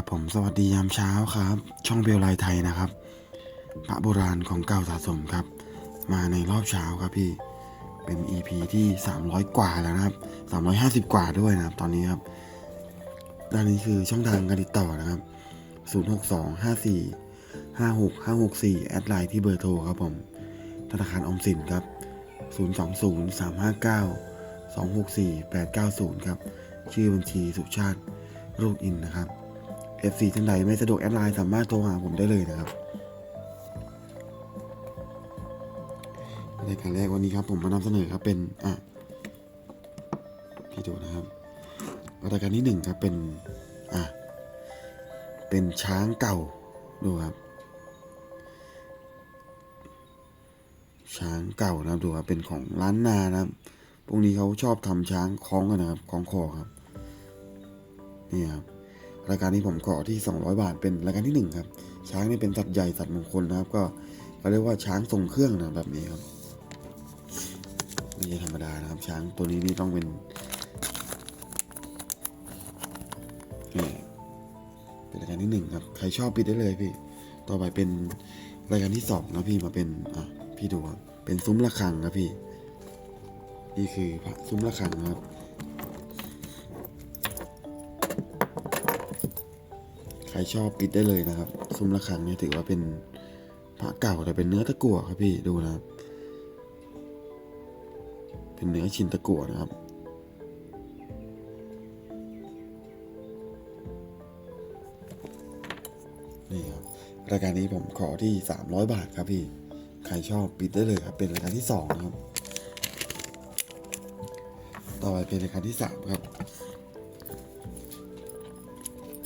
ครับผมสวัสดียามเช้าครับ ช่องเบลไลไทยนะครับ พระโบราณของเก่าสะสมครับ มาในรอบเช้าครับพี่เป็น EP ที่ 300 กว่าแล้วนะครับ 350 กว่าด้วยนะครับ ตอนนี้ครับด้านนี้คือช่องทางการติดต่อนะครับ 062 54 56 564 แอดไลน์ที่เบอร์โทรครับผมธนาคารออมสินครับ 020 359 264 890 ครับ ชื่อบัญชีสุชาติรูปอินนะครับ FC ท่านใดไม่สะดวกแอดไลน์สามารถโทรหาผมได้เลยนะครับรายการแรกวันนี้ครับผมมานำเสนอครับเป็นอะพี่ดูนะครับรายการที่หนึ่งครับเป็นอะเป็นช้างเก่าดูครับ ช้างเก่านะครับดูครับเป็นของร้านนานะครับพวกนี้เขาชอบทำช้างคล้องกันนะครับคล้องคอครับนี่ครับ รายการนี้ผมขอที่ 200 บาทเป็นรายการที่1ครับช้างนี่เป็นสัตว์ใหญ่สัตว์มงคลนะครับ ก็เขาเรียกว่าช้างทรงเครื่องนะแบบนี้ครับไม่ใช่ธรรมดานะครับ ช้างตัวนี้นี่ต้องเป็นนี่เป็นรายการที่หนึ่งครับใครชอบปิดได้เลยพี่ ต่อไปเป็นรายการที่สองนะพี่มาเป็นอะพี่ดูครับเป็นซุ้มระฆังครับพี่ นี่คือพระซุ้มระฆังนะครับ รชอบปิดได้เลยนะครับ ซุ้มระฆังเนี่ยถือว่าเป็นพระเก่าแต่เป็นเนื้อตะกั่วครับพี่ดูนะครับ เป็นเนื้อชิ้นตะกั่วนะครับนี่ครับรายการนี้ผมขอที่ 300 บาทครับพี่ ใครชอบปิดได้เลยครับ เป็นรายการที่สองนะครับ ต่อไปเป็นรายการที่สามครับ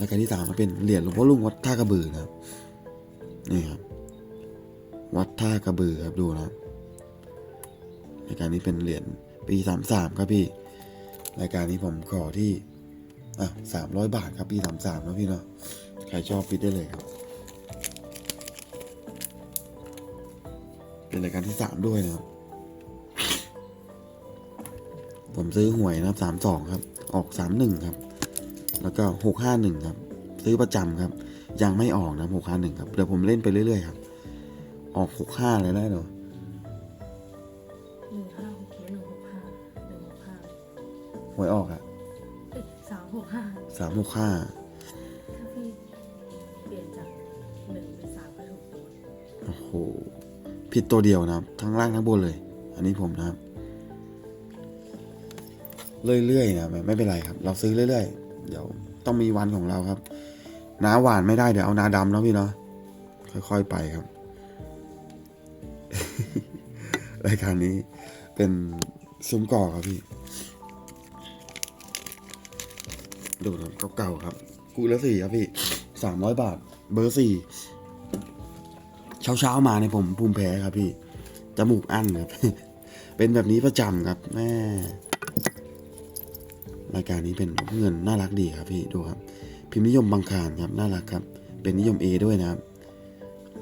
รายการที่สามก็เป็นเหรียญหลวงพ่อลุงวัดท่ากระบือนะครับนี่ครับวัดท่ากระบือครับดูนะครับรายการนี้เป็นเหรียญปีสามสามครับพี่รายการนี้ผมขอที่อะสามร้อยบาทครับปีสามสามนะพี่เนาะใครชอบปิดได้เลยครับ เป็นรายการที่สามด้วยนะครับผมซื้อหวยนะครับสามสองครับ ออกสามหนึ่งครับ แล้วก็หกห้าหนึ่งครับ ซื้อประจำครับ ยังไม่ออกนะหกห้าหนึ่งครับ เดี๋ยวผมเล่นไปเรื่อยๆครับ ออกหกห้าเลยได้เหรอหนึ่งห้าหกหนึ่งหกห้าหนึ่งหกห้าหวยออกอะเอ้ยสามหกห้าสามหกห้าถ้าพี่เปลี่ยนจากหนึ่งเป็นสามก็ถูกตัวโอ้โหผิดตัวเดียวนะครับ ทั้งล่างทั้งบนเลย อันนี้ผมนะครับเรื่อยๆนะไม่ไม่เป็นไรครับ เราซื้อเรื่อยๆ เดี๋ยวต้องมีวันของเราครับ น้าหวานไม่ได้เดี๋ยวเอานาดำแล้วพี่เนาะค่อยๆไปครับ รายการนี้เป็นซุ้มก่อครับพี่ ดูนะเก่าๆครับ กูละสี่ครับพี่สามร้อยบาท เบอร์สี่เช้าเช้าๆมาเนี่ยผมภูมิแพ้ครับพี่ จมูกอั้นครับ เป็นแบบนี้ประจำครับแม่ รายการนี้เป็นเงินน่ารักดีครับพี่ดูครับ พิมพ์นิยมบางคารครับน่ารักครับ เป็นนิยม A ด้วยนะครับ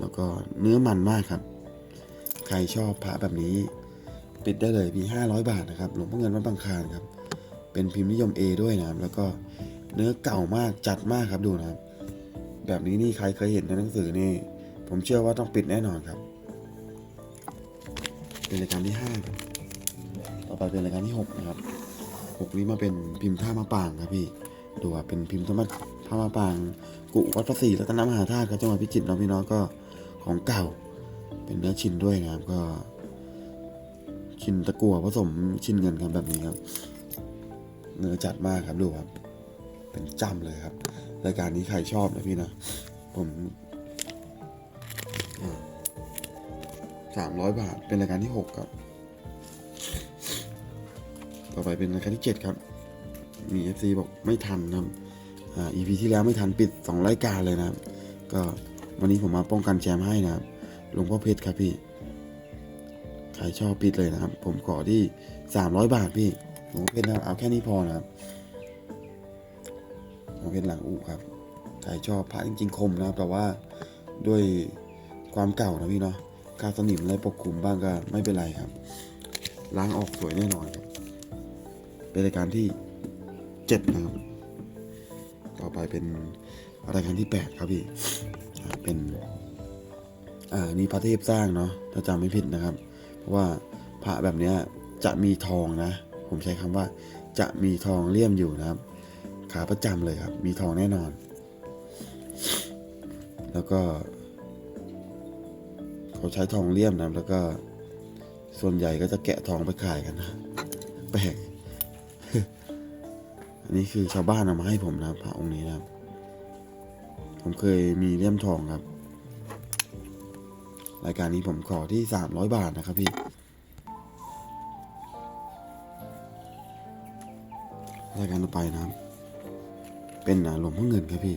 แล้วก็เนื้อมันมากครับ ใครชอบพระแบบนี้ปิดได้เลยมี500 บาทนะครับหลวงพ่อเงินวัดบางคารครับ เป็นพิมพ์นิยม A ด้วยนะครับ แล้วก็เนื้อเก่ามากจัดมากครับดูนะครับ แบบนี้นี่ใครเคยเห็นในหนังสือนี่ ผมเชื่อว่าต้องปิดแน่นอนครับ เป็นรายการที่ห้าต่อไปเป็นรายการที่หกนะครับ หกนี้มาเป็นพิมพ์ท่ามะปางครับพี่ดูว่าเป็นพิมพ์ท่ามะท่ามะปาง กุวัดพระศรีรัตนมหาธาตุครับจังหวัดพิจิตรเนาะพี่น้องก็ของเก่า เป็นเนื้อชิ้นด้วยนะครับก็ ชิ้นตะกั่วผสมชิ้นเงินครับแบบนี้ครับเนื้อจัดมากครับดูครับ เป็นจ้ำเลยครับ รายการนี้ใครชอบนะพี่นะผมสามร้อยบาทเป็นรายการที่หกครับ ต่อไปเป็นรายการที่เจ็ดครับ มี FC บอกไม่ทันนะครับอ่า EP ที่แล้วไม่ทันปิดสองรายการเลยนะครับ ก็วันนี้ผมมาป้องกันแชมป์ให้นะครับหลวงพ่อเพชรครับพี่ ใครชอบปิดเลยนะครับ ผมขอที่สามร้อยบาทพี่หลวงพ่อเพชรนะครับเอาแค่นี้พอนะครับหลวงพ่อเพชรหลังอุครับใครชอบพระจริงๆคมนะครับ แต่ว่าด้วยความเก่านะพี่เนาะกาสนิมอะไรปกคลุมบ้างก็ไม่เป็นไรครับ ล้างออกสวยแน่นอนครับ เป็นรายการที่เจ็ดนะครับ ต่อไปเป็นรายการที่แปดครับพี่ เป็น อ่า นี่พระเทพสร้างเนาะ ถ้าจำไม่ผิดนะครับ เพราะว่าพระแบบเนี้ยจะมีทองนะ ผมใช้คำว่าจะมีทองเลี่ยมอยู่นะครับ ขาประจำเลยครับ มีทองแน่นอน แล้วก็ เขาใช้ทองเลี่ยมนะ แล้วก็ส่วนใหญ่ก็จะแกะทองไปขายกันนะ แปลก อันนี้คือชาวบ้านเอามาให้ผมนะครับพระองค์นี้นะครับ ผมเคยมีเลี่ยมทองครับ รายการนี้ผมขอที่สามร้อยบาทนะครับพี่รายการต่อไปนะครับ เป็นหลวงพ่อเงินครับพี่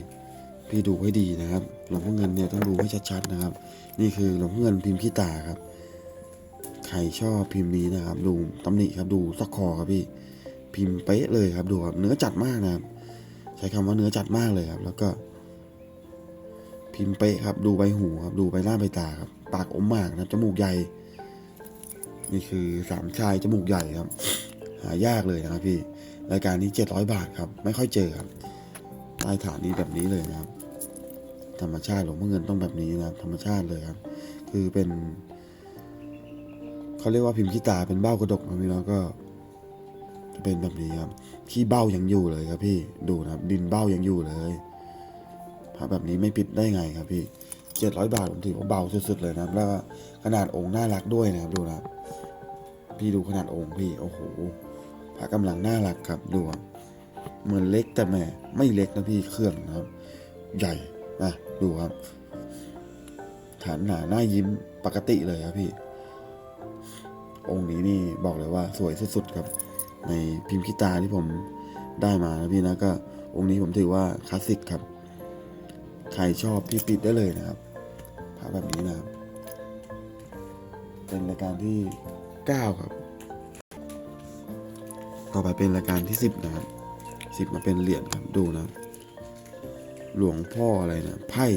พี่ดูให้ดีนะครับ หลวงพ่อเงินเนี่ยต้องดูให้ชัดๆนะครับ นี่คือหลวงพ่อเงินพิมพ์ขี้ตาครับ ใครชอบพิมพ์นี้นะครับ ดูตำหนิครับดูซอกคอครับพี่ พิมพ์เป๊ะเลยครับดูครับเนื้อจัดมากนะครับ ใช้คำว่าเนื้อจัดมากเลยครับ แล้วก็ พิมพ์เป๊ะครับ ดูใบหูครับ ดูใบหน้าใบตาครับ ปากอมมากนะครับจมูกใหญ่ นี่คือสามชายจมูกใหญ่ครับ หายากเลยนะครับพี่รายการนี้เจ็ดร้อยบาทครับ ไม่ค่อยเจอครับใต้ฐานนี้แบบนี้เลยนะครับ ธรรมชาติหลวงพ่อเงินต้องแบบนี้นะครับ ธรรมชาติเลยครับ คือเป็นเขาเรียกว่าพิมพ์ขี้ตาเป็นเบ้ากระดกนะพี่แล้วก็ เป็นแบบนี้ครับขี้เบ้ายังอยู่เลยครับพี่ดูนะครับดินเบ้ายังอยู่เลยพระแบบนี้ไม่ปิดได้ไงครับพี่เจ็ดร้อยบาทผมถือว่าเบาสุดๆเลยนะครับ แล้วก็ขนาดองค์น่ารักด้วยนะครับดูนะพี่ดูขนาดองค์พี่โอ้โหพระกำลังน่ารักครับดูเหมือนเล็กแต่แม่ไม่เล็กนะพี่เครื่องนะครับ ใหญ่นะดูครับ ฐานหนาหน้ายิ้มปกติเลยครับพี่ องค์นี้นี่บอกเลยว่าสวยสุดๆครับ ในพิมพ์ขี้ตาที่ผมได้มานะพี่นะก็องค์นี้ผมถือว่าคลาสสิกครับ ใครชอบพี่ปิดได้เลยนะครับพระแบบนี้นะครับ เป็นรายการที่ 9 ครับ ต่อไปเป็นรายการที่ 10 นะครับ10มาเป็นเหรียญครับดูนะ หลวงพ่ออะไรนะไพ่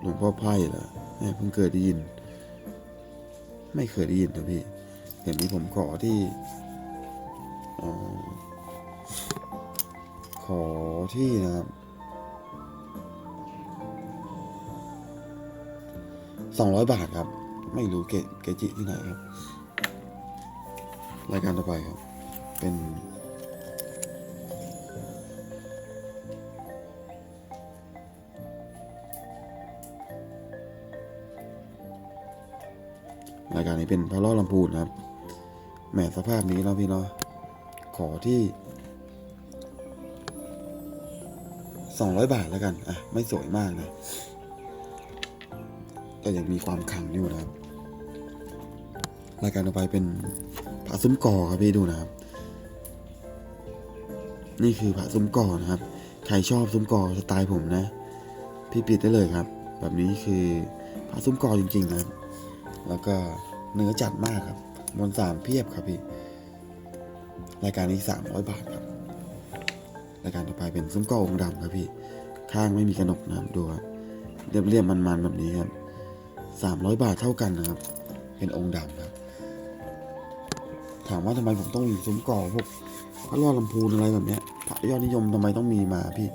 หลวงพ่อไพ่เหรอแม่เพิ่งเคยได้ยิน ไม่เคยได้ยินนะพี่เห็นนี้ผมขอที่เอ่อขอที่นะครับสองร้อยบาทครับ ไม่รู้เกเกจิที่ไหนครับ รายการต่อไปครับ เป็นายการนี้เป็นพระล่อลำพูนครับแหมสภาพนี้แล้วพี่เนาะขอที่สองร้อยบาทแล้วกัน อะ ไม่สวยมากนะแต่ยังมีความขังอยู่นะครับรายการต่อไปเป็นผาซุ้มก่อครับพี่ดูนะครับ นี่คือผาซุ้มก่อนะครับ ใครชอบซุ้มก่อสไตล์ผมนะ พี่ปิดได้เลยครับ แบบนี้คือผาซุ้มก่อจริง ๆ นะครับ แล้วก็ เนื้อจัดมากครับมวลสารเพียบครับพี่ รายการนี้สามร้อยบาทครับ รายการต่อไปเป็นซุ้มกอองดำครับพี่ ข้างไม่มีกระหนกนะครับดูครับเรียบเรียบๆมันๆแบบนี้ครับสามร้อยบาทเท่ากันนะครับ เป็นองค์ดำครับ ถามว่าทำไมผมต้องมีซุ้มกอพวกพระรอดลำพูนอะไรแบบเนี้ยพระยอดนิยมทำไมต้องมีมาพี่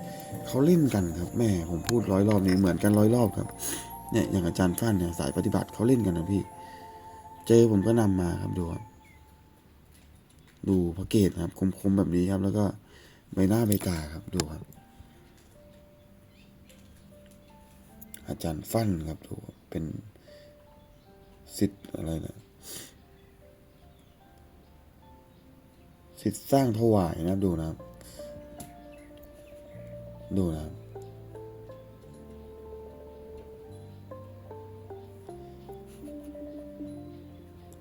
เขาเล่นกันครับ แม่ผมพูดร้อยรอบนี้เหมือนกันร้อยรอบครับเนี่ยอย่างอาจารย์ฟั่นเนี่ยสายปฏิบัติเขาเล่นกันนะพี่ เจอผมก็นำมาครับดูครับดูพระเกตครับ คมๆแบบนี้ครับ แล้วก็ใบหน้าใบตาครับดูครับ อาจารย์ฟั่นครับดูเป็นสิทธิ์อะไรนะสิทธิ์สร้างถวายนะดูนะครับ ดูนะครับ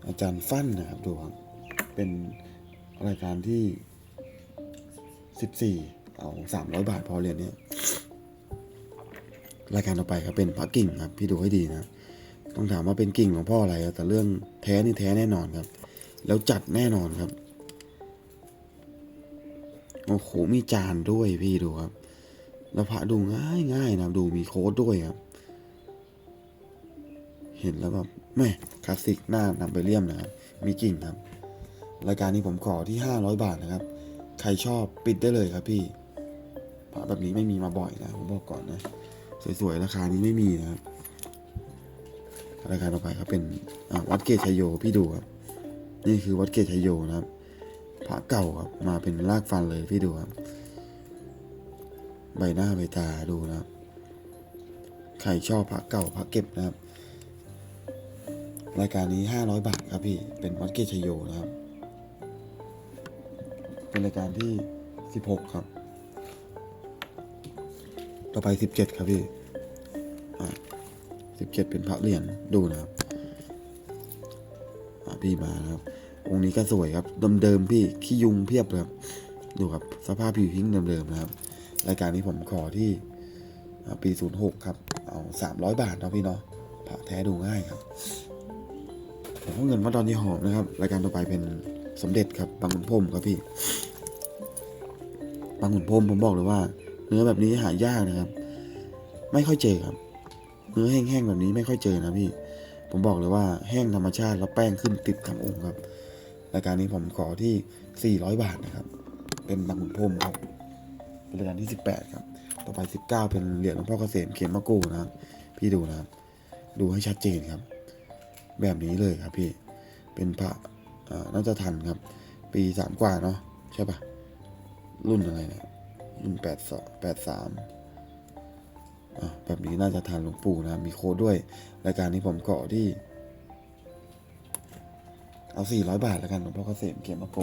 อาจารย์ฟั่นนะครับดูครับเป็นรายการที่สิบสี่เอาสามร้อยบาทพอเรียนเนี้ยรายการต่อไปครับเป็นพระกิ่งครับ พี่ดูให้ดีนะ ต้องถามว่าเป็นกิ่งของพ่ออะไรแต่เรื่องแท้นี่แท้แน่นอนครับ แล้วจัดแน่นอนครับโอ้โหมีจานด้วยพี่ดูครับ แล้วพระดูง่ายง่ายๆนะดูมีโค้ดด้วยครับ เห็นแล้วแบบ แม่คลาสสิกหน้านำไปเลี่ยมนะครับ มีกิ่งครับ รายการนี้ผมขอที่ 500 บาทนะครับ ใครชอบปิดได้เลยครับพี่พระแบบนี้ไม่มีมาบ่อยนะผมบอกก่อนนะ สวยๆ ราคานี้ไม่มีนะครับ รายการต่อไปครับเป็นวัดเกตชัยโยพี่ดูครับ นี่คือวัดเกตชัยโยนะครับ พระเก่าครับ มาเป็นรากฟันเลยพี่ดูครับ ใบหน้าใบตาดูนะครับ ใครชอบพระเก่าพระเก็บนะครับ รายการนี้ห้าร้อยบาทครับพี่ เป็นวัดเกชโยนะครับ เป็นรายการที่สิบหกครับ ต่อไปสิบเจ็ดครับพี่สิบเจ็ดเป็นพระเหรียญดูนะครับพี่มานะครับ องค์นี้ก็สวยครับเดิมๆพี่ขี้ยุงเพียบเลยครับ ดูครับสภาพผิวหิ้งเดิมๆนะครับ รายการนี้ผมขอที่ปี 06 ครับ เอา 300 บาทเนาะพี่เนาะพระแท้ดูง่ายครับ ผมก็เงินวัดดอนยี่หอมนะครับ รายการต่อไปเป็นสมเด็จครับบางขุนพรมครับพี่บางขุนพรมผมบอกเลยว่า เนื้อแบบนี้หายากนะครับ ไม่ค่อยเจอครับ เนื้อแห้งๆแบบนี้ไม่ค่อยเจอนะพี่ ผมบอกเลยว่าแห้งธรรมชาติแล้วแป้งขึ้นติดทั้งองค์ครับ รายการนี้ผมขอที่ 400 บาทนะครับ เป็นบางขุนพรมครับเป็นรายการที่ 18 ครับ ต่อไป 19 เป็นเหรียญหลวงพ่อเกษมเขียนมะกูนะครับ พี่ดูนะครับ ดูให้ชัดเจนครับ แบบนี้เลยครับพี่ เป็นพระอ่าน่าจะทันครับ ปีสามกว่าเนาะใช่ปะรุ่นอะไรเนี่ยรุ่นแปดสองแปดสามอะแบบนี้น่าจะทันหลวงปู่นะครับมีโค้ดด้วย รายการนี้ผมเกาะที่ เอา 400 บาทแล้วกันหลวงพ่อเกษมเขียนมะโก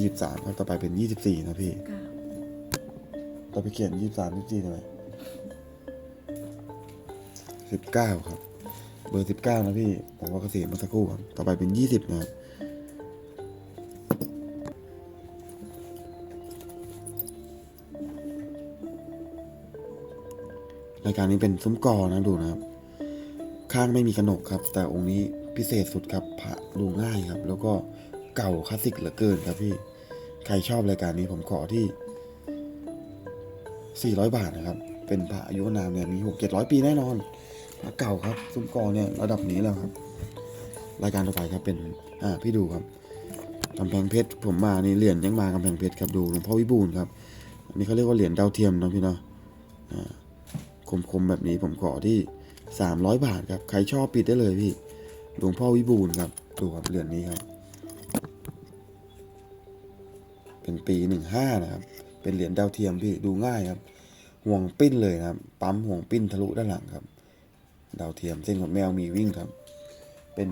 23ครับ ต่อไปเป็น24นะพี่เก้าต่อไปเขียน23 24ทำไม19ครับ เบอร์19นะพี่ผมว่าเกษมเมาสักครู่ครับ ต่อไปเป็น20นะครับรายการนี้เป็นซุ้มกอนะดูนะครับ ข้างไม่มีกระหนกครับ แต่องค์นี้พิเศษสุดครับพระดูง่ายครับ แล้วก็เก่าคลาสสิกเหลือเกินครับพี่ ใครชอบรายการนี้ผมขอที่ 400 บาทนะครับ เป็นพระอายุนามเนี่ยมี6 700ปีแน่นอน พระเก่าครับซุ้มกอเนี่ยระดับนี้แล้วครับ รายการต่อไปครับเป็นอ่าพี่ดูครับกำแพงเพชรผมมานี่เหรียญยังมากำแพงเพชรครับดูหลวงพ่อวิบูลครับอันนี้เขาเรียกว่าเหรียญดาวเทียมนะพี่เนาะอ่าคมๆแบบนี้ผมขอที่ 300 บาทครับใครชอบปิดได้เลยพี่หลวงพ่อวิบูลครับดูครับเหรียญนี้ครับ เป็นปี 15 นะครับ เป็นเหรียญดาวเทียมพี่ดูง่ายครับห่วงปิ้นเลยนะครับ ปั๊มห่วงปิ้นทะลุด้านหลังครับ ดาวเทียมเส้นขนแมวมีวิ่งครับ เป็น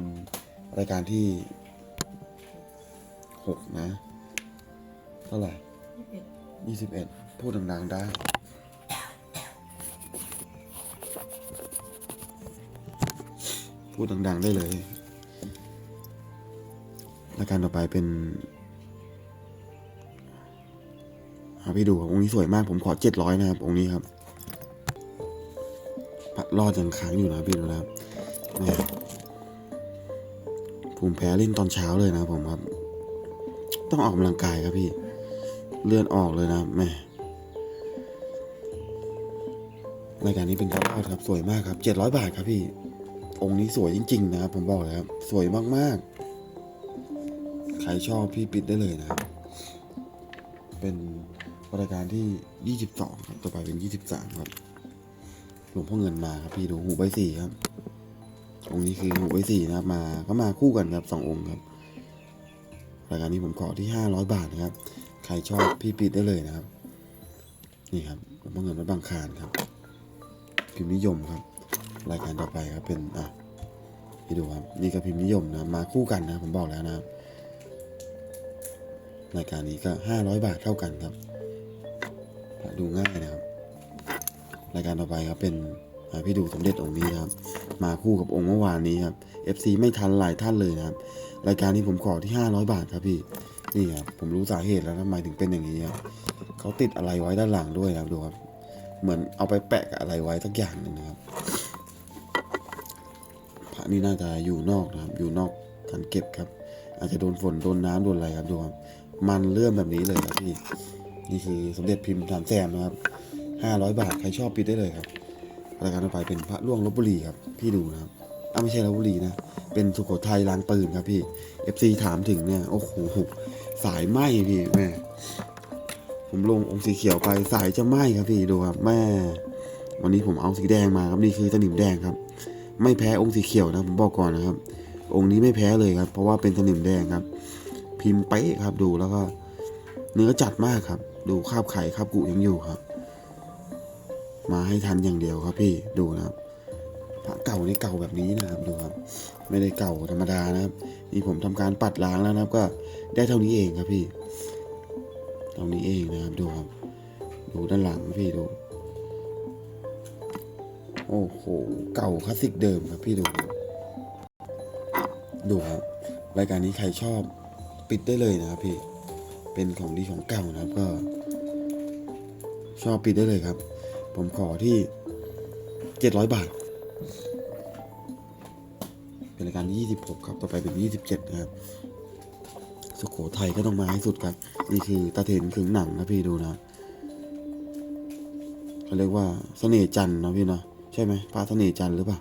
รายการที่6นะ เท่าไหร่ยี่สิบเอ็ด21พูดดังๆได้พูดดังๆได้เลย รายการต่อไปเป็นเอาพี่ดูครับองค์นี้สวยมาก ผมขอเจ็ดร้อยนะครับ องค์นี้ครับ ระรอดยังค้างอยู่นะพี่ดูนะครับแหม่ภูมิแพ้เล่นตอนเช้าเลยนะผมครับ ต้องออกกำลังกายครับพี่ เลื่อนออกเลยนะแม่รายการนี้เป็นกระรอดครับ สวยมากครับเจ็ดร้อยบาทครับพี่ องค์นี้สวยจริง ๆ นะครับ ผมบอกเลยครับ สวยมากๆ ใครชอบพี่ปิดได้เลยนะครับ เป็นรายการที่22ครับ ต่อไปเป็น23ครับ ลวงพ่อเงินมาครับพี่ดูหูใบสี่ครับ องค์นี้คือหูใบสี่นะครับมาก็มาคู่กันครับสององค์ครับรายการนี้ผมขอที่500บาทนะครับ ใครชอบพี่ปิดได้เลยนะครับ นี่ครับหลวงพ่อเงินวัดบางคานครับพิมพ์นิยมครับ รายการต่อไปครับเป็นอะพี่ดูครับนี่ก็พิมพ์นิยมนะมาคู่กันนะผมบอกแล้วนะครับรายการนี้ก็ห้าร้อยบาทเท่ากันครับดูง่ายนะครับ รายการต่อไปครับเป็นพี่ดูสมเด็จองค์นี้นะครับ มาคู่กับองค์เมื่อวานนี้ครับ FC ไม่ทันหลายท่านเลยนะครับ รายการนี้ผมขอที่ห้าร้อยบาทครับพี่นี่ครับผมรู้สาเหตุแล้วทำไมถึงเป็นอย่างนี้ครับเขาติดอะไรไว้ด้านหลังด้วยนะครับดูครับ เหมือนเอาไปแปะกับอะไรไว้สักอย่างหนึ่งนะครับพระนี่น่าจะอยู่นอกนะครับ อยู่นอกการเก็บครับ อาจจะโดนฝนโดนน้ำโดนอะไรครับดูครับมันเลื่อมแบบนี้เลยครับพี่นี่คือสมเด็จพิมพ์ฐานแซมนะครับ ห้าร้อยบาท ใครชอบปิดได้เลยครับรายการต่อไปเป็นพระล่วงลบบุรีครับ พี่ดูนะครับอ้าไม่ใช่ลบบุรีนะ เป็นสุโขทัยล้างปืนครับพี่ FC ถามถึงเนี่ย โอ้โห สายไหมพี่แม่ ผมลงองค์สีเขียวไปสายจะไหมครับพี่ดูครับแม่ วันนี้ผมเอาสีแดงมาครับนี่คือสนิมแดงครับ ไม่แพ้องค์สีเขียวนะผมบอกก่อนนะครับ องค์นี้ไม่แพ้เลยครับ เพราะว่าเป็นสนิมแดงครับ พิมพ์เป๊ะครับดูแล้วก็เนื้อจัดมากครับ ดูคาบไข่คาบกุยังอยู่ครับ มาให้ทันอย่างเดียวครับพี่ดูนะครับพระเก่านี่เก่าแบบนี้นะครับดูครับ ไม่ได้เก่าธรรมดานะครับ นี่ผมทำการปัดล้างแล้วนะครับ ก็ได้เท่านี้เองครับพี่เท่านี้เองนะครับดูครับ ดูด้านหลังพี่ดู โอ้โหเก่าคลาสสิกเดิมครับพี่ดู ดูครับรายการนี้ใครชอบปิดได้เลยนะครับพี่เป็นของดีของเก่านะครับก็ ชอบปิดได้เลยครับ ผมขอที่เจ็ดร้อยบาท เป็นรายการที่ยี่สิบหกครับ ต่อไปเป็นยี่สิบเจ็ดนะครับ สุโขทัยก็ต้องมาให้สุดครับ นี่คือตาเถนขึงหนังนะพี่ดูนะเขาเรียกว่าเสน่ห์จันนะพี่เนาะใช่ไหมพระเสน่ห์จันหรือเปล่า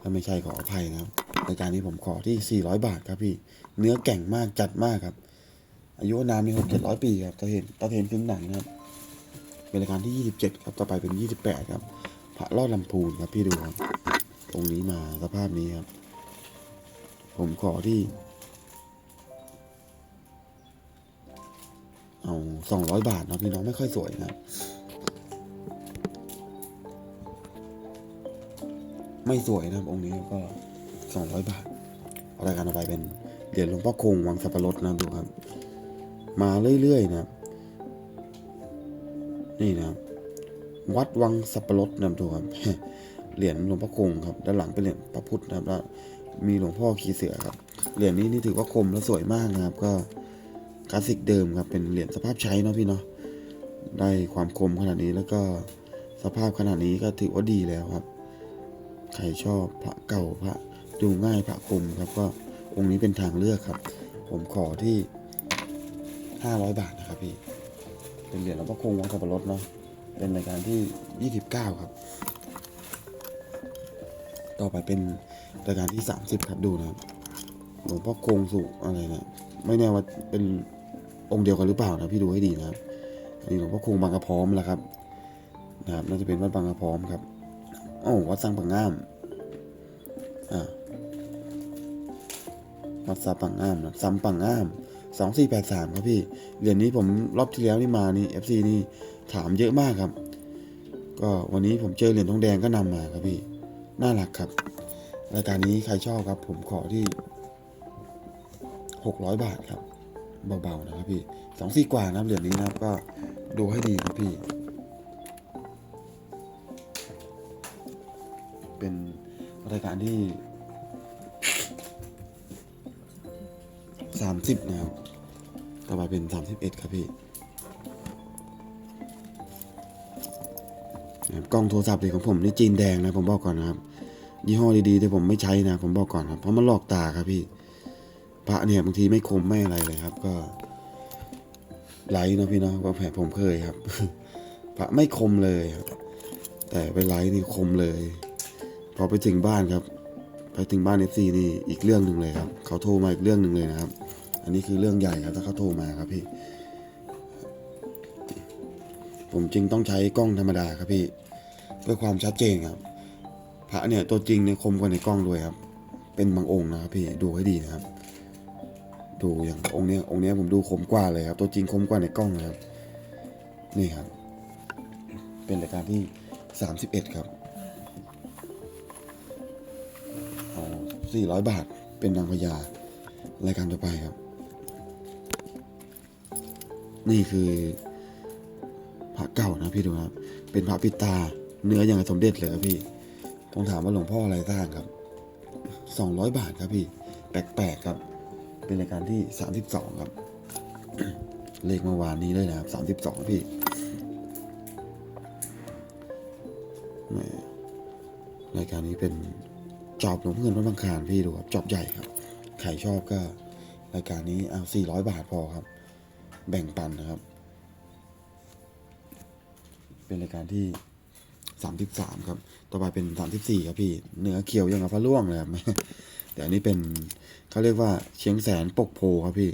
ถ้าไม่ใช่ขออภัยนะครับรายการนี้ผมขอที่ 400 บาทครับพี่ เนื้อแก่งมากจัดมากครับ อายุนามมีหกเจ็ดร้อยปีครับตาเห็นตาเห็นครึ่งหนังนะครับ เป็นรายการที่ 27 ครับต่อไปเป็น 28 ครับพระรอดลำพูนครับพี่ดูครับตรงนี้มาสภาพนี้ครับ ผมขอที่ เอา 200 บาทนะพี่น้องไม่ค่อยสวยนะไม่สวยนะครับองค์นี้ก็ 200 บาทรายการต่อไปเป็นเหรียญหลวงพ่อคงวังสับปะรดนะดูครับ มาเรื่อยๆนะครับ นี่นะครับวัดวังสับปะรดนะครับดูครับเหรียญหลวงพ่อคงครับด้านหลังเป็นเหรียญพระพุทธนะครับแล้วมีหลวงพ่อขี่เสือครับเหรียญนี้นี่ถือว่าคมและสวยมากนะครับ ก็คลาสสิกเดิมครับเป็นเหรียญสภาพใช้เนาะพี่เนาะได้ความคมขนาดนี้แล้วก็สภาพขนาดนี้ก็ถือว่าดีแล้วครับ ใครชอบพระเก่าพระดูง่ายพระคมครับ ก็องค์นี้เป็นทางเลือกครับ ผมขอที่ 500 บาทนะครับพี่ เป็นเหรียญหลวงพ่อคงวังสับปะรดเนาะเป็นรายการที่ 29 ครับ ต่อไปเป็นรายการที่ 30 ครับดูนะครับหลวงพ่อคงสุอะไรนะไม่แน่ว่าเป็นองค์เดียวกันหรือเปล่านะพี่ดูให้ดีนะครับอันนี่หลวงพ่อคงบางกระพร้อมแหละครับนะครับน่าจะเป็นวัดบางกระพร้อมครับโอ้วัดสร้างปังงามอ่าวัดสร้างปังงามนะซ้ำปังงาม สองสี่แปดสามครับพี่ เหรียญนี้ผมรอบที่แล้วนี่มานี่ FC นี่ถามเยอะมากครับ ก็วันนี้ผมเจอเหรียญทองแดงก็นำมาครับพี่ น่ารักครับ รายการนี้ใครชอบครับ ผมขอที่หกร้อยบาทครับ เบาๆนะครับพี่สองสี่กว่านะเหรียญนี้นะครับก็ดูให้ดีครับพี่ เป็นรายการที่สามสิบนะครับ ต่อไปเป็นสามสิบเอ็ดครับพี่กล้องโทรศัพท์เลยของผมนี่จีนแดงนะผมบอกก่อนนะครับยี่ห้อดีๆแต่ผมไม่ใช้นะ ผมบอกก่อนครับเพราะมันหลอกตาครับพี่พระเนี่ยบางทีไม่คมไม่อะไรเลยครับ ก็ไลท์เนาะพี่เนาะว่าแผลผมเคยครับพระไม่คมเลยครับ แต่ไปไลท์นี่คมเลย พอไปถึงบ้านครับ ไปถึงบ้านเอฟซีนี่อีกเรื่องหนึ่งเลยครับ เขาโทรมาอีกเรื่องหนึ่งเลยนะครับ อันนี้คือเรื่องใหญ่ครับถ้าเขาโทรมาครับพี่ ผมจึงต้องใช้กล้องธรรมดาครับพี่ เพื่อความชัดเจนครับ พระเนี่ยตัวจริงเนี่ยคมกว่าในกล้องด้วยครับ เป็นบางองค์นะครับพี่ดูให้ดีนะครับ ดูอย่างองค์เนี้ยองค์เนี้ยผมดูคมกว่าเลยครับ ตัวจริงคมกว่าในกล้องนะครับ นี่ครับ เป็นรายการที่สามสิบเอ็ดครับเอสี่ร้อยบาทเป็นนางพญารายการต่อไปครับ นี่คือพระเก่านะพี่ดูครับ เป็นพระปิตา เนื้ออย่างสมเด็จเลยครับพี่ ต้องถามว่าหลวงพ่ออะไรสร้างครับสองร้อยบาทครับพี่ แปลกๆครับ เป็นรายการที่สามสิบสองครับ เลขเมื่อวานนี้เลยนะครับสามสิบสองพี่รายการนี้เป็นจอบหลวงพ่อเงินพระบังคารพี่ดูครับ จอบใหญ่ครับ ใครชอบก็รายการนี้เอาสี่ร้อยบาทพอครับ แบ่งปันนะครับ เป็นรายการที่สามสิบสามครับ ต่อไปเป็นสามสิบสี่ครับพี่ เนื้อเขียวยังกับพระล่วงเลยครับแต่อันนี้เป็นเขาเรียกว่าเชียงแสนปกโพครับพี่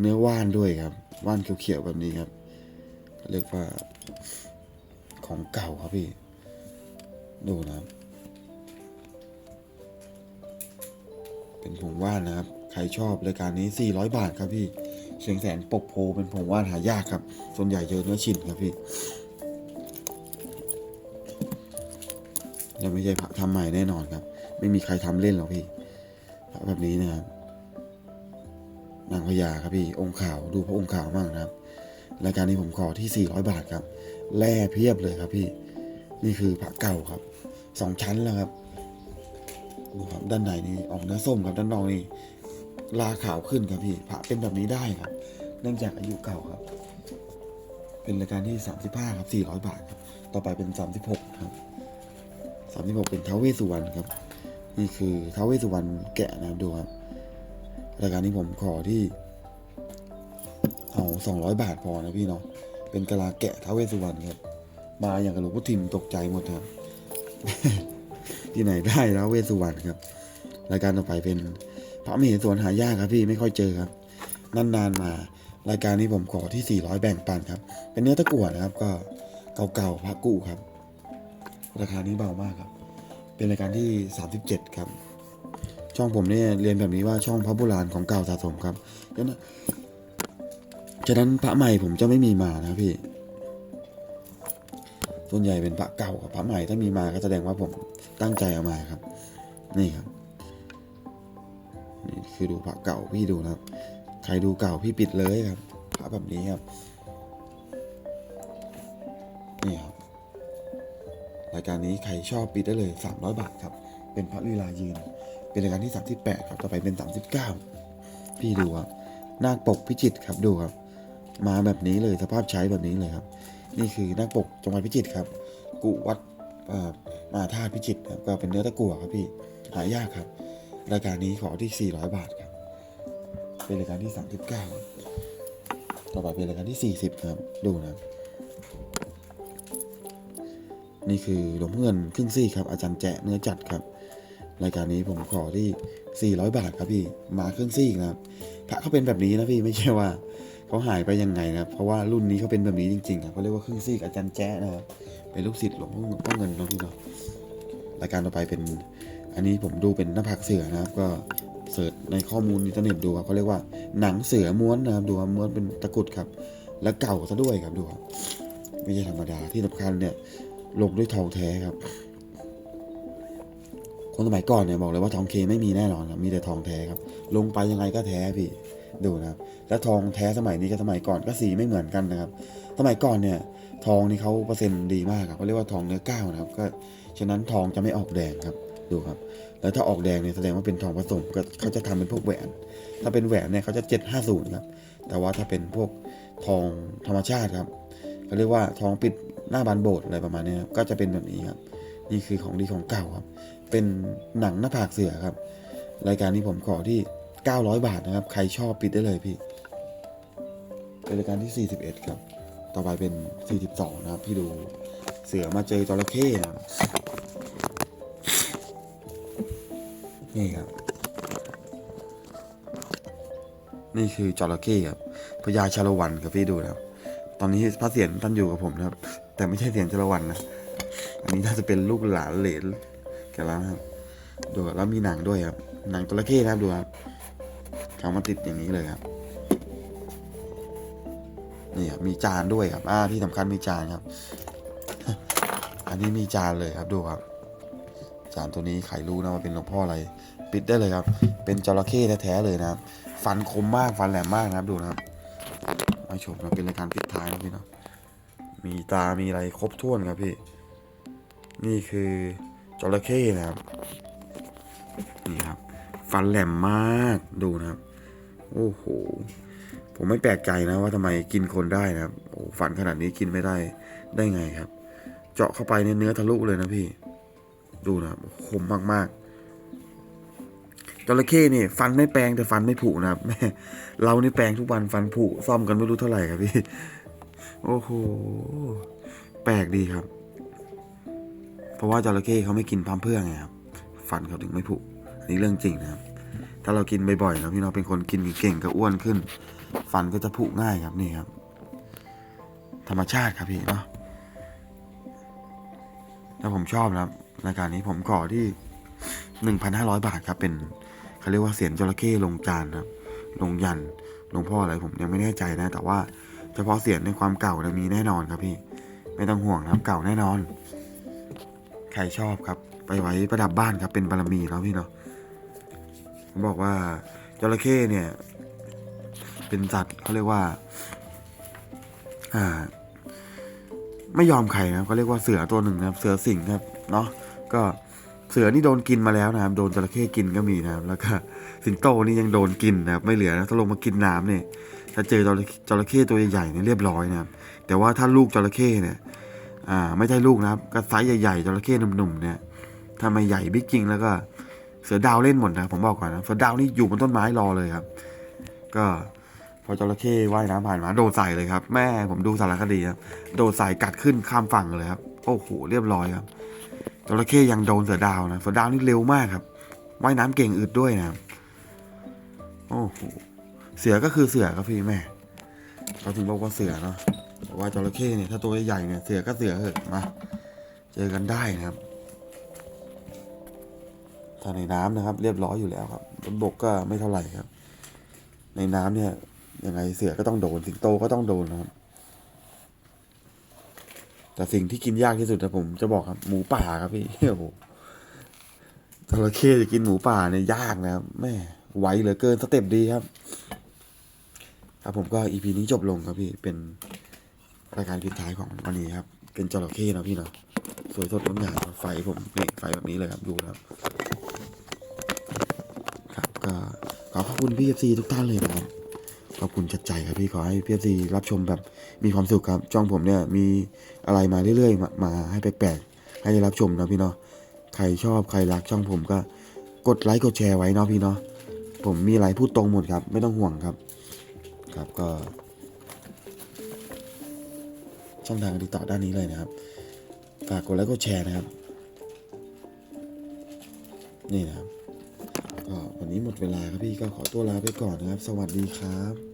เนื้อว่านด้วยครับ ว่านเขียวๆแบบนี้ครับเขาเรียกว่าของเก่าครับพี่ ดูนะครับ เป็นผงว่านนะครับ ใครชอบรายการนี้ 400 บาทครับพี่ เชียงแสนปกโพเป็นผงว่านหายากครับ ส่วนใหญ่เจอเนื้อชิ้นครับพี่ยังไม่ใช่ทำใหม่แน่นอนครับ ไม่มีใครทำเล่นหรอกพี่พระแบบนี้นะครับนางพญาครับพี่ องค์ขาวดูพระองค์ขาวมากนะครับรายการนี้ผมขอที่ 400 บาทครับแร่เพียบเลยครับพี่ นี่คือพระเก่าครับสองชั้นแล้วครับดูครับด้านในนี่ออกเนื้อส้มครับด้านนอกนี่ ลาขาวขึ้นครับพี่พระเป็นแบบนี้ได้ครับ เนื่องจากอายุเก่าครับ เป็นรายการที่ 35 ครับ 400 บาทครับ ต่อไปเป็น 36 ครับ 36 เป็นท้าวเวสุวรรณครับ นี่คือท้าวเวสุวรรณแกะนะครับดูครับ รายการนี้ผมขอที่ เอา 200 บาทพอนะพี่เนาะ เป็นกะลาแกะท้าวเวสุวรรณครับ มาอย่างกับหลวงพ่อทิมตกใจหมดครับ ที่ไหนได้แล้วเวสุวรรณครับ รายการต่อไปเป็น พระมเหสวนหายากครับพี่ไม่ค่อยเจอครับนานๆมารายการนี้ผมขอที่ 400 แบ่งปันครับ เป็นเนื้อตะกั่วนะครับก็เก่าๆพระกู้ครับ ราคานี้เบามากครับ เป็นรายการที่ 37 ครับ ช่องผมเนี่ยเรียนแบบนี้ว่าช่องพระโบราณของเก่าสะสมครับฉะนั้นฉะนั้นพระใหม่ผมจะไม่มีมานะพี่ ส่วนใหญ่เป็นพระเก่ากับพระใหม่ถ้ามีมาก็แสดงว่าผมตั้งใจเอามาครับ นี่ครับ คือดูพระเก่าพี่ดูนะครับ ใครดูเก่าพี่ปิดเลยครับพระแบบนี้ครับ นี่ครับรายการนี้ใครชอบปิดได้เลย 300 บาทครับ เป็นพระลีลายืน เป็นรายการที่ 38 ครับ ต่อไปเป็น 39 พี่ดูครับนาคปกพิจิตครับดูครับ มาแบบนี้เลยสภาพใช้แบบนี้เลยครับ นี่คือนาคปกจังหวัดพิจิตครับ กุวัดมหาธาตุพิจิตรครับก็เป็นเนื้อตะกั่วครับพี่หายากครับ รายการนี้ขอที่ 400 บาทครับ เป็นรายการที่ 39 ต่อไปเป็นรายการที่ 40 ครับ ดูนะ นี่คือหลวงพ่อเงินครึ่งซี่ครับ อาจารย์แจะเนื้อจัดครับ รายการนี้ผมขอที่ 400 บาทครับพี่ มาครึ่งซี่ครับ พระเขาเป็นแบบนี้นะพี่ ไม่ใช่ว่าเขาหายไปยังไงนะครับ เพราะว่ารุ่นนี้เขาเป็นแบบนี้จริงๆครับเขาเรียกว่าครึ่งซี่อาจารย์แจะนะครับ เป็นลูกศิษย์หลวงพ่อเงินเนาะพี่เนาะ รายการต่อไปเป็น อันนี้ผมดูเป็นหน้าผากเสือนะครับ ก็เสิร์ชในข้อมูลอินเทอร์เน็ตดูครับเขาเรียกว่าหนังเสือม้วนนะครับดูครับม้วนเป็นตะกรุดครับ และเก่าซะด้วยครับดูครับไม่ใช่ธรรมดาที่สำคัญเนี่ยลงด้วยทองแท้ครับ คนสมัยก่อนเนี่ยบอกเลยว่าทองเคไม่มีแน่นอนครับมีแต่ทองแท้ครับ ลงไปยังไงก็แท้พี่ดูนะครับ แล้วทองแท้สมัยนี้กับสมัยก่อนก็สีไม่เหมือนกันนะครับ สมัยก่อนเนี่ย ทองนี่เขาเปอร์เซ็นต์ดีมากครับเขาเรียกว่าทองเนื้อก้าวนะครับ ก็ฉะนั้นทองจะไม่ออกแดงครับ ดูครับ แล้วถ้าออกแดงเนี่ยแสดงว่าเป็นทองผสมก็เขาจะทำเป็นพวกแหวน ถ้าเป็นแหวนเนี่ยเขาจะเจ็ดห้าศูนย์ครับ แต่ว่าถ้าเป็นพวกทองธรรมชาติครับเขาเรียกว่าทองปิดหน้าบานโบสถ์อะไรประมาณนี้ครับ ก็จะเป็นแบบนี้ครับ นี่คือของดีของเก่าครับ เป็นหนังหน้าผากเสือครับ รายการนี้ผมขอที่ 900 บาทนะครับ ใครชอบปิดได้เลยพี่ เป็นรายการที่ 41 ครับ ต่อไปเป็น 42 นะครับ พี่ดูเสือมาเจอจระเข้นะครับ นี่ครับ นี่คือจระเข้ครับพญาชาละวันครับพี่ดูนะครับ ตอนนี้พระเศียรท่านอยู่กับผมนะครับ แต่ไม่ใช่เศียรชาละวันนะอันนี้น่าจะเป็นลูกหลานเหลนแกแล้วนะครับ ดูครับแล้วมีหนังด้วยครับ หนังจระเข้นะครับดูครับเขามาติดอย่างนี้เลยครับนี่ครับมีจานด้วยครับ อ่าที่สำคัญมีจานครับ อันนี้มีจานเลยครับดูครับ จานตัวนี้ใครรู้นะว่าเป็นหลวงพ่ออะไร ปิดได้เลยครับ เป็นจระเข้แท้ๆเลยนะครับ ฟันคมมากฟันแหลมมากนะครับดูนะครับมาชมนะเป็นรายการปิดท้ายนะพี่เนาะมีตา มีอะไรครบถ้วนครับพี่ นี่คือจระเข้นะครับ นี่ครับ ฟันแหลมมากดูนะครับ โอ้โห ผมไม่แปลกใจนะว่าทำไมกินคนได้นะครับ โอ้ฟันขนาดนี้กินไม่ได้ได้ไงครับ เจาะเข้าไปในเนื้อทะลุเลยนะพี่ ดูนะครับคมมากๆจระเข้นี่ฟันไม่แปลงแต่ฟันไม่ผุนะครับแม่เรานี่แปลงทุกวันฟันผุซ่อมกันไม่รู้เท่าไหร่ครับพี่โอ้โหแปลกดีครับ เพราะว่าจระเข้เขาไม่กินพัมเพื่อไงครับฟันเขาถึงไม่ผุอันนี่เรื่องจริงนะครับ ถ้าเรากินบ่อยๆนะพี่น้องเป็นคนกินเก่งก็อ้วนขึ้น ฟันก็จะผุง่ายครับนี่ครับ ธรรมชาติครับพี่เนาะถ้าผมชอบนะครับ รายการนี้ผมก่อที่หนึ่งพันห้าร้อยบาทครับ เป็นเขาเรียกว่าเสียนจระเข้ลงจานครับ ลงยันลงพ่ออะไรผมยังไม่แน่ใจนะ แต่ว่าเฉพาะเสียนในความเก่าเนี่ยมีแน่นอนครับพี่ ไม่ต้องห่วงครับเก่าแน่นอน ใครชอบครับ ไปไว้ประดับบ้านครับ เป็นบารมีเนาะพี่เนาะผมบอกว่าจระเข้เนี่ย เป็นสัตว์เขาเรียกว่า อ่า ไม่ยอมใครนะเขาเรียกว่าเสือตัวหนึ่งนะครับ เสือสิงห์ครับ เนาะ ก็เสือนี่โดนกินมาแล้วนะครับ โดนจระเข้กินก็มีนะครับ แล้วก็สิงโตนี่ยังโดนกินนะครับ ไม่เหลือนะถ้าลงมากินน้ำเนี่ยถ้าเจอจระเข้ตัวใหญ่ๆเนี่ยเรียบร้อยนะครับ แต่ว่าถ้าลูกจระเข้เนี่ยอ่าไม่ใช่ลูกนะครับก็ไซส์ใหญ่ๆจระเข้หนุ่มๆเนี่ยถ้าไม่ใหญ่บิ๊กจริงแล้วก็เสือดาวเล่นหมดนะผมบอกก่อนนะเสือดาวนี่อยู่บนต้นไม้รอเลยครับ ก็พอจระเข้ว่ายน้ำผ่านมาโดดใส่เลยครับ แม่ผมดูสารคดีครับโดดใส่กัดขึ้นข้ามฝั่งเลยครับ โอ้โหเรียบร้อยครับ จระเข้ยังโดนเสือดาวนะเสือดาวนี่เร็วมากครับว่ายน้ำเก่งอึดด้วยนะครับโอ้โหเสือก็คือเสือครับพี่แม่เราถึงบอกว่าเสือเนาะว่าจระเข้เนี่ยถ้าตัวใหญ่เนี่ยเสือก็เสือเหอะมาเจอกันได้นะครับถ้าในน้ำนะครับ เรียบร้อยอยู่แล้วครับบนบกก็ไม่เท่าไหร่ครับ ในน้ำเนี่ยยังไงเสือก็ต้องโดนสิงโตก็ต้องโดนนะครับ แต่สิ่งที่กินยากที่สุดนะผมจะบอกครับ หมูป่าครับพี่โอ้โหจระเข้จะกินหมูป่าเนี่ยยากนะครับแม่ไหวเหลือเกินสเต็ปดีครับ ครับผมก็อีพีนี้จบลงครับพี่เป็นรายการพิดท้ายของวันนี้ครับ เป็นจระเข้นะพี่เนาะสวยสดงดงามไฟผมเนี่ยไฟแบบนี้เลยครับดูนะครับ ครับก็ขอขอบคุณพี่เอฟซีทุกท่านเลยนะครับ ขอบคุณจัดใจครับพี่ขอให้พี่อฟซีรับชมแบบมีความสุขครับช่องผมเนี่ยมีอะไรมาเรื่อยๆ มามาให้แปลกๆ ให้ได้รับชมนะพี่เนาะใครชอบใครรักช่องผมก็กดไลค์กดแชร์ไว้เนาะพี่เนาะผมมีอะไรพูดตรงหมดครับ ไม่ต้องห่วงครับ ครับก็ ช่องทางติดต่อด้านนี้เลยนะครับฝากกดไลค์กดแชร์นะครับ นี่นะครับก็วันนี้หมดเวลาครับพี่ก็ขอตัวลาไปก่อนนะครับ สวัสดีครับ